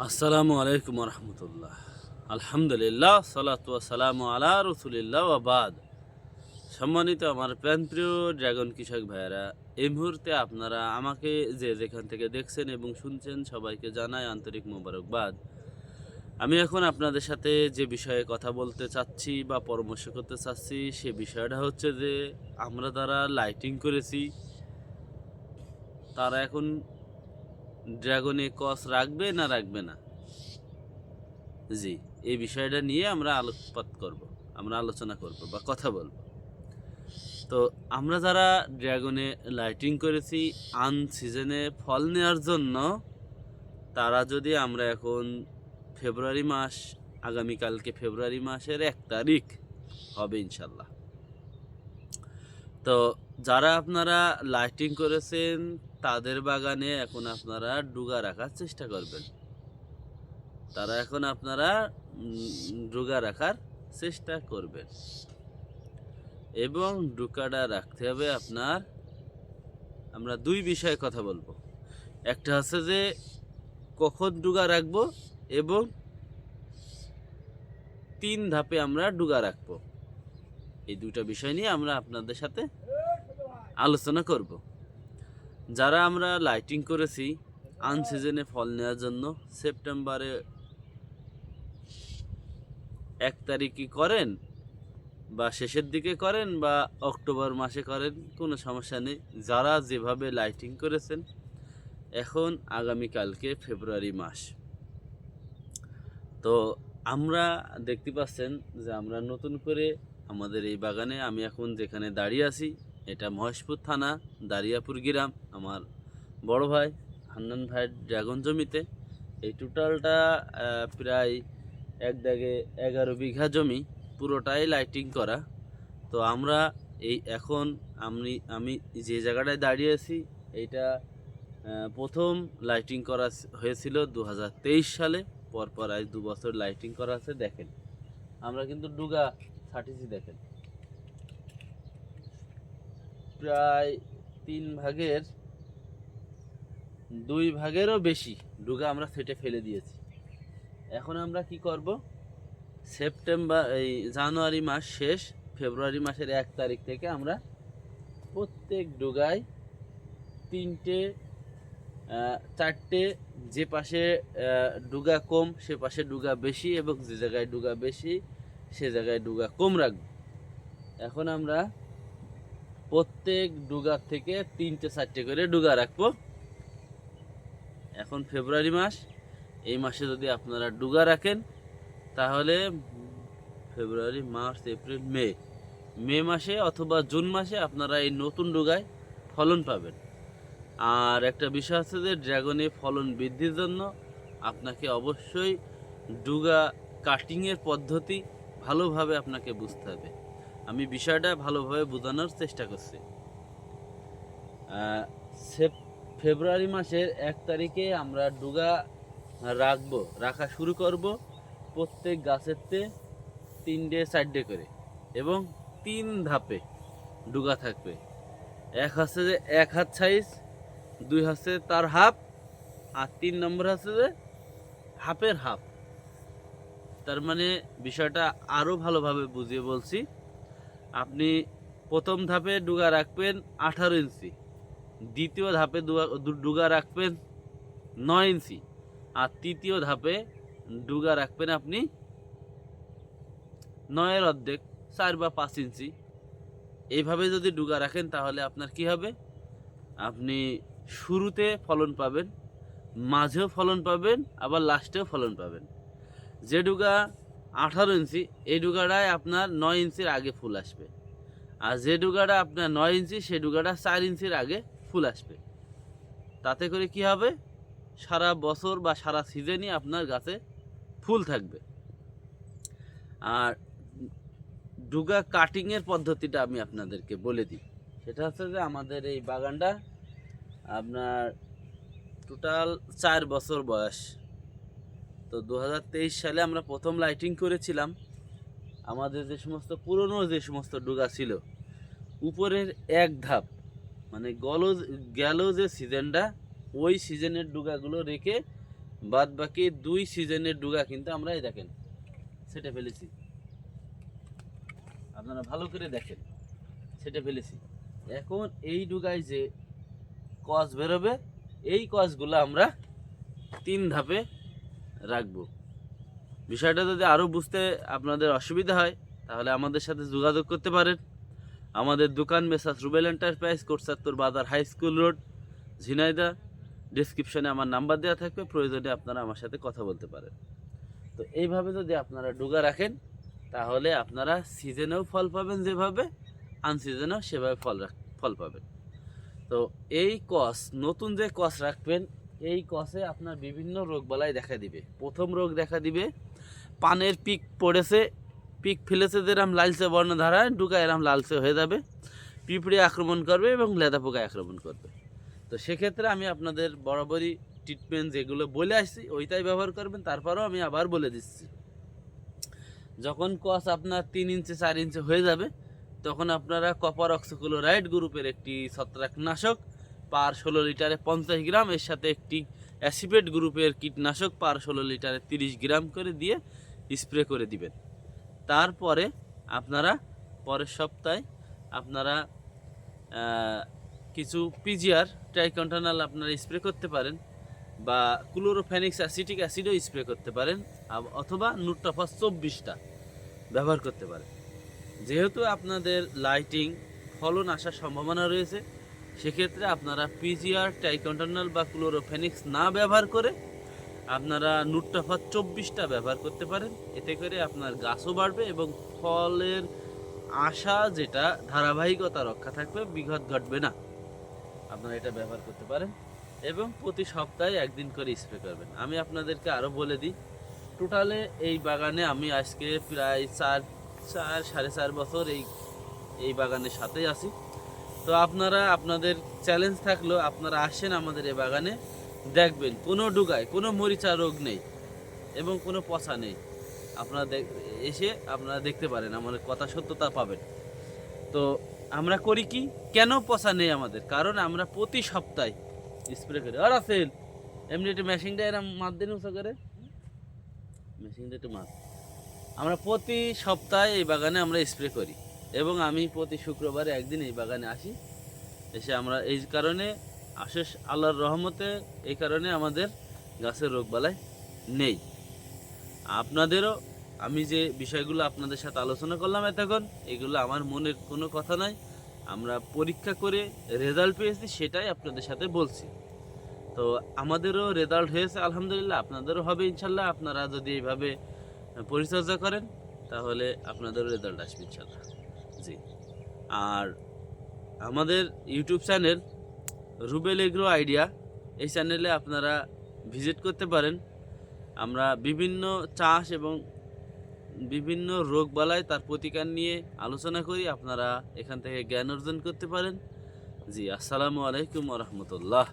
আসসালামু আলাইকুম রহমতুল্লাহ আলহামদুলিল্লাহ, সালাতু সালাম আলা রসুলিল্লাহ আবাদ সম্মানিত আমার প্রাণপ্রিয় ড্রাগন কৃষক ভাইয়েরা, এই মুহূর্তে আপনারা আমাকে যে যেখান থেকে দেখছেন এবং শুনছেন সবাইকে জানাই আন্তরিক মোবারকবাদ। আমি এখন আপনাদের সাথে যে বিষয়ে কথা বলতে চাচ্ছি বা পরামর্শ করতে চাচ্ছি, সে বিষয়টা হচ্ছে যে আমরা যারা লাইটিং করেছি, তারা এখন ড্রাগনে কস রাখবে না রাখবে না? জি, এই বিষয়টা নিয়ে আমরা আলোকপাত করব, আমরা আলোচনা করব বা কথা বলব। তো আমরা যারা ড্রাগনে লাইটিং করেছি আন সিজনে ফল নেওয়ার জন্য, তারা যদি আমরা এখন ফেব্রুয়ারি মাস, আগামীকালকে ফেব্রুয়ারি মাসের এক তারিখ, হবে ইনশাল্লাহ। তো যারা আপনারা লাইটিং করেছেন, তাদের বাগানে এখন আপনারা ডুগা রাখার চেষ্টা করবেন। তারা এখন আপনারা ডুগা রাখার চেষ্টা করবেন। এবং ডুকাটা রাখতে হবে আপনার, আমরা দুই বিষয়ে কথা বলব। একটা হচ্ছে যে, কখন ডুগা রাখব এবং তিন ধাপে আমরা ডুগা রাখব। এই দুইটা বিষয় নিয়ে আমরা আপনাদের সাথে আলোচনা করব। যারা আমরা লাইটিং করেছি আনসিজনে ফল নেওয়ার জন্য সেপ্টেম্বরে এক তারিখই করেন বা শেষের দিকে করেন বা অক্টোবর মাসে করেন, কোনো সমস্যা নেই। যারা যেভাবে লাইটিং করেছেন, এখন আগামীকালকে ফেব্রুয়ারি মাস। তো আমরা দেখতে পাচ্ছেন যে আমরা নতুন করে আমাদের এই বাগানে আমি এখন যেখানে দাঁড়িয়ে আছি, এটা মহেশপুর থানা, দারিয়াপুর গ্রাম। আমার বড় ভাই হান্নান ভাইয়ের ড্রাগন জমিতে। এই টোটালটা প্রায় এক দাগে এগারো বিঘা জমি, পুরোটাই লাইটিং করা। তো আমরা এই এখন আমি আমি যে জায়গাটায় দাঁড়িয়ে আছি, এইটা প্রথম লাইটিং করা হয়েছিল দু হাজার তেইশ সালে। পরপর আজ দু বছর লাইটিং করা আছে, দেখেন। আমরা কিন্তু ডুগা ছাটিছি দেখেন। প্রায় তিন ভাগের, দুই ভাগেরও বেশি ডুগা আমরা ফেটে ফেলে দিয়েছি। এখন আমরা কি করব? সেপ্টেম্বর, এই জানুয়ারি মাস শেষ, ফেব্রুয়ারি মাসের এক তারিখ থেকে আমরা প্রত্যেক ডুগায় তিনটে চারটে যে পাশে ডুগা কম, সে পাশে ডুগা বেশি এবং যে জায়গায় ডুগা বেশি সে জায়গায় ডুগা কম রাখব। এখন আমরা প্রত্যেক ডুগার থেকে তিনটে, চারটে করে ডুগা রাখব। এখন ফেব্রুয়ারি মাস, এই মাসে যদি আপনারা ডুগা রাখেন, তাহলে ফেব্রুয়ারি, মার্চ, এপ্রিল, মে মে মাসে অথবা জুন মাসে আপনারা এই নতুন ডুগায় ফলন পাবেন। আর একটা বিষয় আছে যে, ড্রাগনে ফলন বৃদ্ধির জন্য আপনাকে অবশ্যই ডুগা কাটিংয়ের পদ্ধতি ভালোভাবে আপনাকে বুঝতে হবে। আমি বিষয়টা ভালোভাবে বোঝানোর চেষ্টা করছি। ফেব্রুয়ারি মাসের এক তারিখে আমরা ডুগা রাখব, রাখা শুরু করব প্রত্যেক গাছেরতে তিনটে, চারটে করে এবং তিন ধাপে ডুগা থাকবে। এক হচ্ছে যে এক হাত সাইজ দুই হচ্ছে তার হাফ আর তিন নম্বর হচ্ছে যে হাফের হাফ তার মানে বিষয়টা আরও ভালোভাবে বুঝিয়ে বলছি। আপনি প্রথম ধাপে ডুগা রাখবেন আঠারো ইঞ্চি, দ্বিতীয় ধাপে ডুগা রাখবেন নয় ইঞ্চি, আর তৃতীয় ধাপে ডুগা রাখবেন আপনি নয়ের অর্ধেক, চার বা পাঁচ ইঞ্চি। এইভাবে যদি ডুগা রাখেন তাহলে আপনার কি হবে? আপনি শুরুতে ফলন পাবেন, মাঝেও ফলন পাবেন, আবার লাস্টেও ফলন পাবেন। যে ডুগা আঠারো ইঞ্চি, এই ডুগাটায় আপনার নয় ইঞ্চির আগে ফুল আসবে। আর যে ডুগাটা আপনার নয় ইঞ্চি, সে ডুগাটা চার ইঞ্চির আগে ফুল আসবে। তাতে করে কি হবে? সারা বছর বা সারা সিজনই আপনার গাছে ফুল থাকবে। আর ডুগা কাটিংয়ের পদ্ধতিটা আমি আপনাদেরকে বলে দিই। সেটা হচ্ছে যে আমাদের এই বাগানটা আপনার টোটাল চার বছর বয়স। তো দু হাজার তেইশ সালে আমরা প্রথম লাইটিং করেছিলাম। আমাদের যে সমস্ত পুরনো যে সমস্ত ডুগা ছিল, উপরের এক ধাপ মানে গল গেল যে সিজনটা ওই সিজনের ডুগাগুলো রেখে বাদ বাকি দুই সিজনের ডুগা কিন্তু আমরা এই দেখেন, সেটা ফেলেছি। আপনারা ভালো করে দেখেন, সেটা ফেলেছি। এখন এই ডুগায় যে কস বেরোবে, এই কসগুলো আমরা তিন ধাপে রাখব। বিষয়টা যদি আরও বুঝতে আপনাদের অসুবিধা হয়, তাহলে আমাদের সাথে যোগাযোগ করতে পারেন। আমাদের দোকান মেসাস রুবেল এন্টারপ্রাইজ, কোটসাত্তর বাজার হাই স্কুল রোড ঝিনাইদা ডিসক্রিপশনে আমার নাম্বার দেওয়া থাকবে, প্রয়োজনে আপনারা আমার সাথে কথা বলতে পারেন। তো এইভাবে যদি আপনারা ডুগা রাখেন, তাহলে আপনারা সিজনেও ফল পাবেন যেভাবে, আনসিজনেও সেভাবে ফল রাখ, ফল পাবেন। তো এই কস, নতুন যে কস রাখবেন এই কসে আপনার বিভিন্ন রোগ বালাই দেখা দিবে। প্রথম রোগ দেখা দিবে, পানের পিক পড়েছে, পিক ফেলেছে যেরকম লালচে বর্ণধারায় ডুকা এরম লালচে হয়ে যাবে, পিঁপড়ে আক্রমণ করবে এবং লেদা পোকায় আক্রমণ করবে। তো সেক্ষেত্রে আমি আপনাদের বরাবরই ট্রিটমেন্ট যেগুলো বলে আসছি, ওইটাই ব্যবহার করবেন, তারপরেও আমি আবার বলে দিচ্ছি। যখন কস আপনার তিন ইঞ্চি, চার ইঞ্চি হয়ে যাবে, তখন আপনারা কপার অক্সিক্লোরাইড গ্রুপের একটি ছত্রাকনাশক পার ষোলো লিটারে পঞ্চাশ গ্রাম, এর সাথে একটি অ্যাসিপেট গ্রুপের কীটনাশক পার ষোলো লিটারে তিরিশ গ্রাম করে দিয়ে স্প্রে করে দিবেন। তারপরে আপনারা পরের সপ্তাহে আপনারা কিছু পিজিআর ট্রাইকন্টানাল আপনারা স্প্রে করতে পারেন বা ক্লোরোফেনিক্স অ্যাসিটিক অ্যাসিডও স্প্রে করতে পারেন অথবা নুট্রাফাস চব্বিশটা ব্যবহার করতে পারেন। যেহেতু আপনাদের লাইটিং, ফলন আসার সম্ভাবনা রয়েছে সেক্ষেত্রে আপনারা পিজিআর টাইকন্টানাল বা ক্লোরোফেনিক্স না ব্যবহার করে আপনারা নুট্টাফাত চব্বিশটা ব্যবহার করতে পারেন। এতে করে আপনার গাছও বাড়বে এবং ফলের আশা যেটা, ধারাবাহিকতা রক্ষা থাকবে, বিঘত ঘটবে না। আপনারা এটা ব্যবহার করতে পারেন এবং প্রতি সপ্তাহে একদিন করে স্প্রে করবেন। আমি আপনাদেরকে আরও বলে দিই টোটালে এই বাগানে আমি আজকে প্রায় চার চার, সাড়ে চার বছর এই এই বাগানের সাথেই আছি। তো আপনারা, আপনাদের চ্যালেঞ্জ থাকল, আপনারা আসেন আমাদের এই বাগানে, দেখবেন কোনো ডুগায়, কোনো মরিচা রোগ নেই এবং কোনো পচা নেই। আপনারা এসে আপনারা দেখতে পারেন, আমাদের কথা সত্যতা পাবেন। তো আমরা করি কি? কেন পচা নেই আমাদের? কারণ আমরা প্রতি সপ্তাহে স্প্রে করি। আর আসেন, এমনি একটু মেশিনটা এরম মাত দিন উঁচু করে। মেশিনটা একটু মাত আমরা প্রতি সপ্তাহে এই বাগানে আমরা স্প্রে করি। এবং আমি প্রতি শুক্রবারে একদিন এই বাগানে আসি। এসে আমরা এই কারণে আশেষ আল্লাহর রহমতে এই কারণে আমাদের গাছের রোগবালাই নেই। আপনাদেরও আমি যে বিষয়গুলো আপনাদের সাথে আলোচনা করলাম এতক্ষণ, এগুলো আমার মনের কোনো কথা নয়। আমরা পরীক্ষা করে রেজাল্ট পেয়েছি, সেটাই আপনাদের সাথে বলছি। তো আমাদেরও রেজাল্ট হয়েছে, আলহামদুলিল্লাহ। আপনাদেরও হবে ইনশাল্লাহ। আপনারা যদি এইভাবে পরিচর্যা করেন, তাহলে আপনাদেরও রেজাল্ট আসবে ইনশাল্লাহ। জি। আর আমাদের YouTube channel Rubel agro idea এই চ্যানেলে আপনারা ভিজিট করতে পারেন। আমরা বিভিন্ন চাষ এবং বিভিন্ন রোগবালাই তার প্রতিকার নিয়ে আলোচনা করি, আপনারা এখান থেকে জ্ঞান অর্জন করতে পারেন। জি, আসসালামু আলাইকুম রহমতুল্লাহ।